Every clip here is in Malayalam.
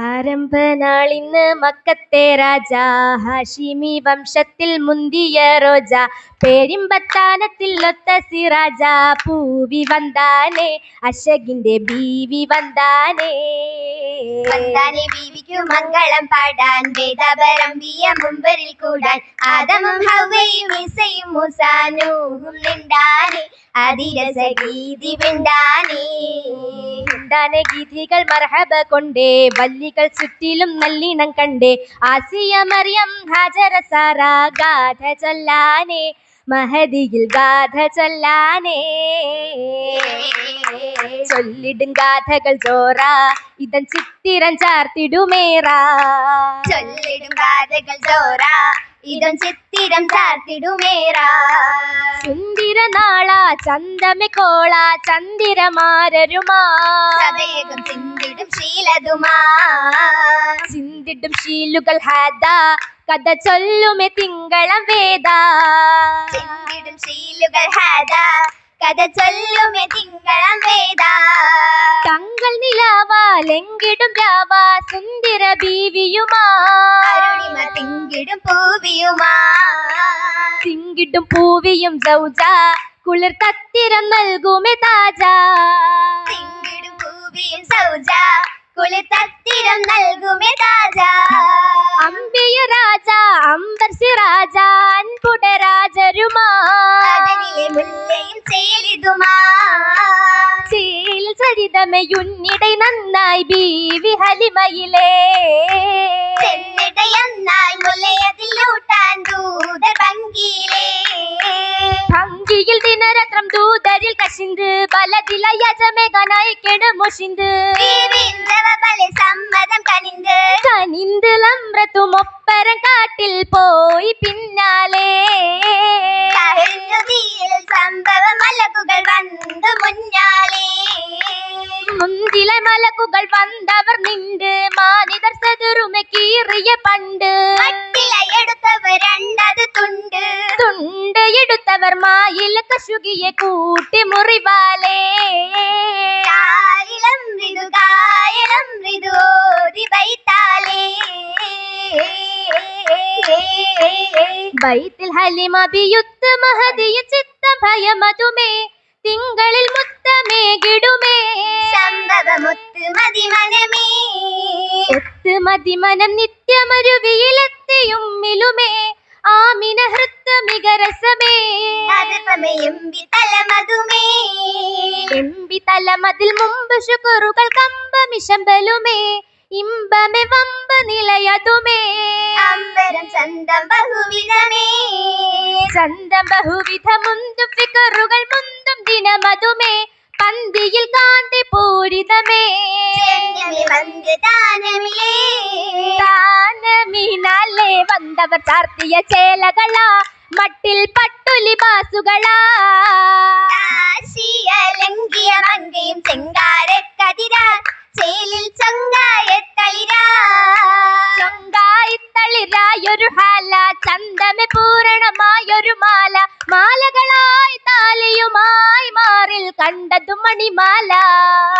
ആരംഭ നാളിന്ന് മക്കത്തെ രാജ ഹാഷിമി വംശത്തിൽ മുന്തിയ റോജ പേരിമ്പത്താനത്തിൽ ഒത്ത സിറാജ പൂവി വന്താനേ അശകിന്റെ ബീവി വന്താനേ വന്താനെ ബീവിക്കു മംഗളം പാടാൻ വേദപരമ്പിയ മുമ്പരിൽ കൂടാൻ. ആദമും ഹവയും ഈസയും മുസാനൂഹും നിണ്ടാനെ അതിരസ ഗീതി വിണ്ടാനേ എന്താണ് ഗീതികൾ മർഹബ കൊണ്ടേ വല്ലികൾ ചുറ്റിലും നല്ലിണം കണ്ടേ. ആസിയ മറിയം ഹാജര സാറ ഗാഥ ചൊല്ലാനേ. മഹദിയിൽ ഗാഥ ചൊല്ലാനേ. ചൊല്ലിടും ഗാഥകൾ ചോറ ഇതൻ ചിത്തിരം ചാർത്തിടുമേറാ. ചൊല്ലിടും ഗാഥകൾ ചോറ ഇതം ചിത്തിരം ചാർത്തിടുമേറാ. സുന്ദിര നാള ചന്ദമെ കോള ചന്ദിരമാരരുമാ. സഭയകം ചിന്തിടും ശീലതുമാ. ചിന്തിടും ശീലുകൾ ഹാദ കഥ ചൊല്ലുമേ തിങ്കളം വേദ. ചിന്തിടും ശീലുകൾ ഹാദ. കഥ ചൊല്ലുമേ തിങ്കളം വേദ. നിലാവാ ലെങ്കിടും രാവാ സുന്ദര ബീവിയുമാ. അരുണിമ തിങ്കിടും പൂവിയുമാ. തിങ്കിടും പൂവിയും സൗജ കുളിർ തത്തിരം നൽകുമേ താജ. തിങ്കിടും പൂവിയും സൗജ. കുളിത്തത്തിരം നൽകുമേ രാജാ. അമ്പിയ രാജ അംബർ സിറാജ അൻപുട രാജരുമാ. ചേൽ സരിതമയുന്നിടை നന്നായി ബീവി ഹലിമയിലേ. ചെന്നിടയെന്നാൽ മുല്ലയതിലൂട്ടാൻ ദൂതർ ഭംഗിയിലേ. தியில் தினரத்னம் தூதரில் கசிந்து பலதில யஜமேகனாய் கெடு முசிந்து. சம்மதம் கனிந்து கனிந்து லம்ரத்து மொப்பரம் காட்டில் போய் பின்னாலே. சம்பவ மலக்குகள் வந்து முன்னாலே. முந்தில மலக்குகள் வந்தவர் நின்று மானிதர் செதுருமை கீறிய பண்டு. കശുകിയെ കൂട്ടി മുറിവാലേ. കാലിളം മൃദു കായലം ബൈത്താലേ ബൈത്തിൽ ഹലിമ ബിയുത്ത് മഹദിയ ചിത്ത ഭയമതുമേ തിങ്കളിൽ മുത്തമേകിടുമേ സംഭവമുത്ത് മതിമനമേ. ഒത്ത് മതിമനം നിത്യമരുവിയിലെത്തിയും മിലുമേ. ആമിന ഹൃത്ത് മികരസമേ. അതിപ്പമയമ്പി തലമതുമേ എമ്പി തലമതിൽ മുമ്പ് ശുക്രുകൾ കമ്പമിശമ്പലുമേ ഇമ്പമെ വമ്പ നിലയതുമേ. അമ്പരം ചന്തം ബഹുവിധമേ. ചന്തം ബഹുവിധ മുന്തും ഫിക്കറുകൾ മുന്തും ദിനമതുമേ. പന്തിയിൽ കാന്തി പൂരിതമേ. വന്ത് ദാനമിലേ താനമീനാലേ വന്നവർ ചാർത്തിയ ചേലകളാ മട്ടിൽ പട്ടുലി ബാസുകളാ കാശിയലങ്കിയ മങ്കയും ചെങ്കാരക്കതിരാ ചേലിൽ ചൊങ്കായത്തളിരാ ചൊങ്കായിത്തളിരായൊരു ഹാല ചന്തമെ പൂരണമായൊരു മാല മാലകളായി താലിയുമായി മാറിൽ കണ്ടതു മണിമാല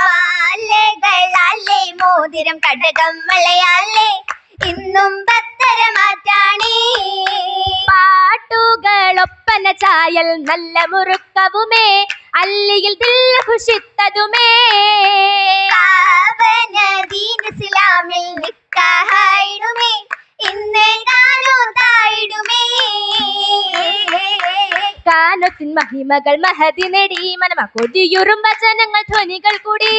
മാലകളാലേ മോതിരം കടകം മളയാലേ ചായൽ നല്ല മുറുക്കവുമേ അല്ലിയിൽ ദീൻ ഇസ്ലാമിൽ നിക്കാഹായിടുമേ ഇന്ന് കാണൂ തായിടുമേ കാനത്തിൻ മഹിമകൾ മഹതി നേടി മനമ കൊതിയുറും വചനങ്ങൾ ധ്വനികൾ കൂടി.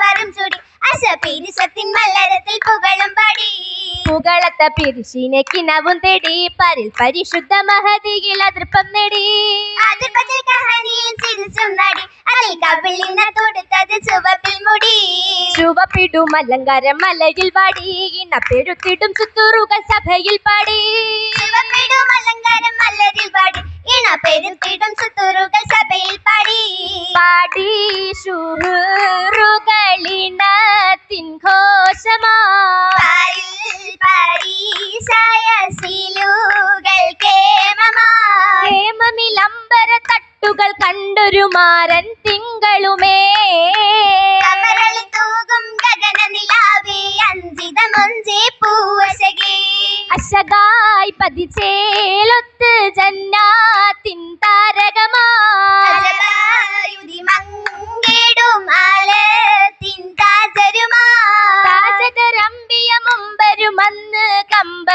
സിവറും ചൂടി. അശപീരിസത്തിൻ മല്ലരത്തിൽ പുകളും പടി. പുകളത്ത പിരിശിനെ കിണവും തേടി. പരിൽ പരിശുദ്ധ മഹതിയിൽ അതിർപ്പം നേടി. അതിർപ്പത്തിൽ കഹനിയിൽ ചിരിച്ചും നടി. അതിൽ കവിളിന തൊടുത്തത് ചുവപ്പിൽ മുടി. ചുവപ്പിടും അലങ്കാരം മലയിൽ വാടി. ഇണപ്പെഴുത്തിടും ചുത്തൂറുകൾ സഭയിൽ പാടി. ചുവപ്പിടും അലങ്കാരം മലരിൽ പാടി ഇണ പെരുത്തിടും സുത്തൂറുകൾ സഭയിൽ പാടി. പാടി ഷുഹറുകളിണത്തിൻ ഘോഷമാ കേമമിലംബര തട്ടുകൾ കണ്ടൊരു മാരൻ തിങ്കളുമേ. തൂകും ഗഗന നിലാവേ അഞ്ചിതമഞ്ചേ പൂവശകേ. അശകായി പതിച്ചേലൊത്ത് ജന്നാത്തിൻ താരകമാ.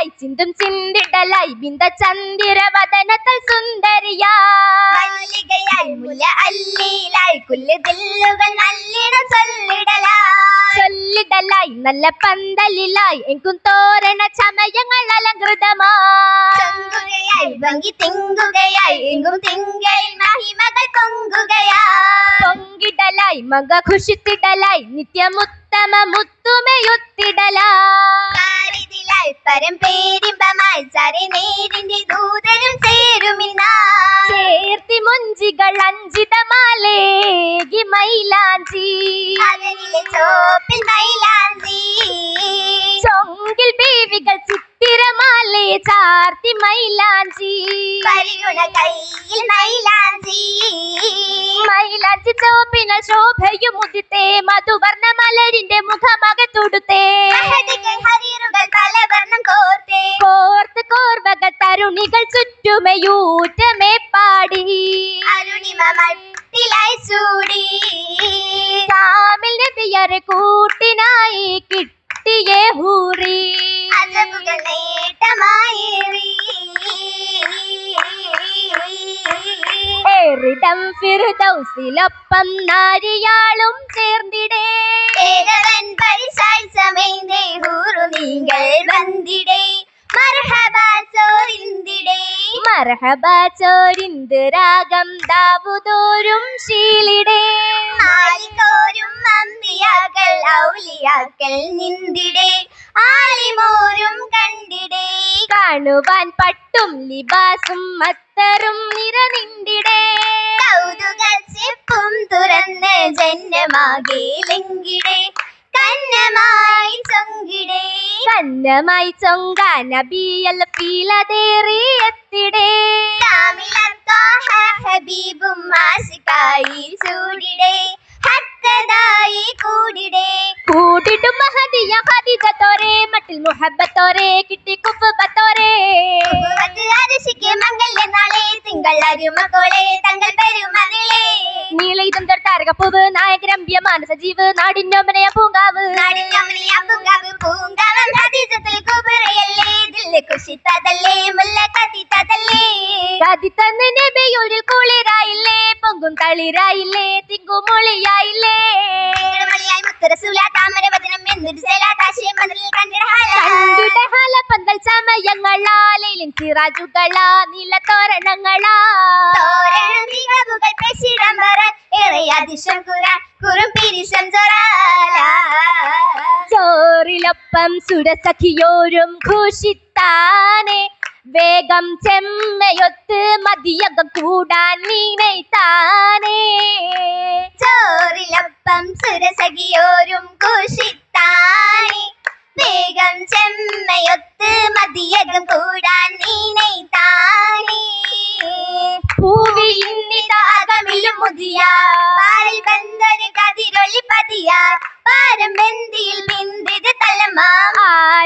சிந்தலாய் சிந்தும் சிந்திடலாய் விந்த சந்திர வதனத்தில் சுந்தரியாய் முல்ல அல்லீலாய் குல்லு தில்லுகள் நல்லிடம் சொல்லிடலாய். சொல்லிடலாய் நல்ல பந்தலிலாய் எங்கும் தோரண சமயங்கள் அலங்கிருதமாய். வங்கி திங்குகையாய் எங்கும் திங்கை പൊങ്കിടലായി മക ഖുഷിത്തിടലായി നിത്യമുത്തമ മുത്തുമയൊത്തിടലാ പാരിതിലായി പരം പേരിമ്പമായി ചരി നേരിന്റെ ദൂതരും ചേരുമിന്നാ ചേർത്തി മൊഞ്ചികൾ അഞ്ചിതമാലേകി മൈലാഞ്ചി. അതിലെ ചോപ്പിൽ മൈലാഞ്ചി. ചൊങ്കിൽ ബീവികൾ ചിത്തിരമാലേ ചാർത്തി മൈലാഞ്ചി. പരിഗുണ കയ്യിൽ മൈലാഞ്ചി. ഉദിത്തേ മധുവർണ മലരിന്റെ മുഖമകത്തൊടുത്തേ. ഹരിറുകൾ പലവർണം കോർത്തേ. കോർത്ത് കോർവക തരുണികൾ ചുറ്റുമയൂറ്റമേ പാടി. അരുണിമ മട്ടിലായി ചൂടി. കാമിൽ നബിയരെ കൂട്ടിനായി കിട്ടിയേ ഹൂറി. അജബുകൾ നേട്ടമായേറി ഏറിടം ഫിർദൗസിലൊപ്പം നാരിയാളും ചേർന്നിടേ. ഏകവൻ പരിശാൽ സമയന്തേ ഹൂറു നിങ്ങൾ വന്നിടേ. മർഹബ ചോരിന്തിടേ. മർഹബ ചോരിന്ത് രാഗം ദാവുദോരും ശീലിടേ. ആലിക്കോരും അമ്പിയാക്കൾ ഔലിയാക്കൾ നിന്തിടേ. ആലിമോരും കണ്ടിടേ. കാണുവാൻ പട്ടും ലിബാസും അത്തറും നിറനിന്തിടേ കൗതുക ചെപ്പും തുറന്ന് ജന്മമാകെ ലങ്കിടേ. കന്നമായി ചൊങ്കിടേ. കന്നമായി ചൊങ്ക നബിയൽ പീലതേറി എത്തിടേ. കാമിലത്താഹ ഹബീബും മാസിക്കായി ചൂടിടേ. ഹത്തതായി കൂടിടേ. കൂടിടും മഹദിയ തിങ്കൾ അരുമക്കോളെ തങ്ങൾ പെരുമതിളേ നീളയിതം തൊട്ടാരകപ്പൂവ് നായകരമ്പ്യ മാനസജീവ് നാടിന്നോമനയ പൂങ്കാവ്. നാടിൻ കമലിയ പൂങ്കാവ് പൂങ്കാവൻ ഹദീജത്തിൽ കുബറയല്ലേ. ദില്ല് കുശിത്തതല്ലേ മുല്ല കത്തിത്തതല്ലേ കതി തന്ന് നബിയൊരു കുളിരായില്ലേ പൊങ്കും തളിരായില്ലേ തിങ്കുമൊളിയായില്ലേ മളിയായി മുത്തരസൂല കണ്ടിടഹാല സിറാജുകളാ തോരണം ഏറെ അതിശം കുറും പിരിശം ചോറിലൊപ്പം സുരസഖിയോരും ഘോഷിത്താനെ. വേഗം ചെമ്മയൊത്ത് മതിയകം കൂടാൻ നീനൈത്താനേ ചോറിലൊപ്പം സുരസഖിയോരും കുഷിത്താനെ വേഗം ചെമ്മയൊത്ത് മതിയകം കൂടാൻ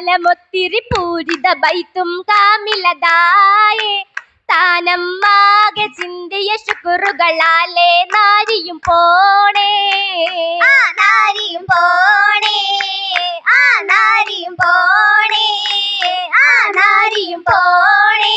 താലമൊത്തിരി പൂരിത ബൈത്തും കാമിലതായേ. താനമ്മാകെ ചിന്തിയ ശുക്റുകളാലേ നാരിയും പോണേ. ആ നാരിയും പോണേ. ആ നാരിയും പോണേ. ആ നാരിയും പോണേ.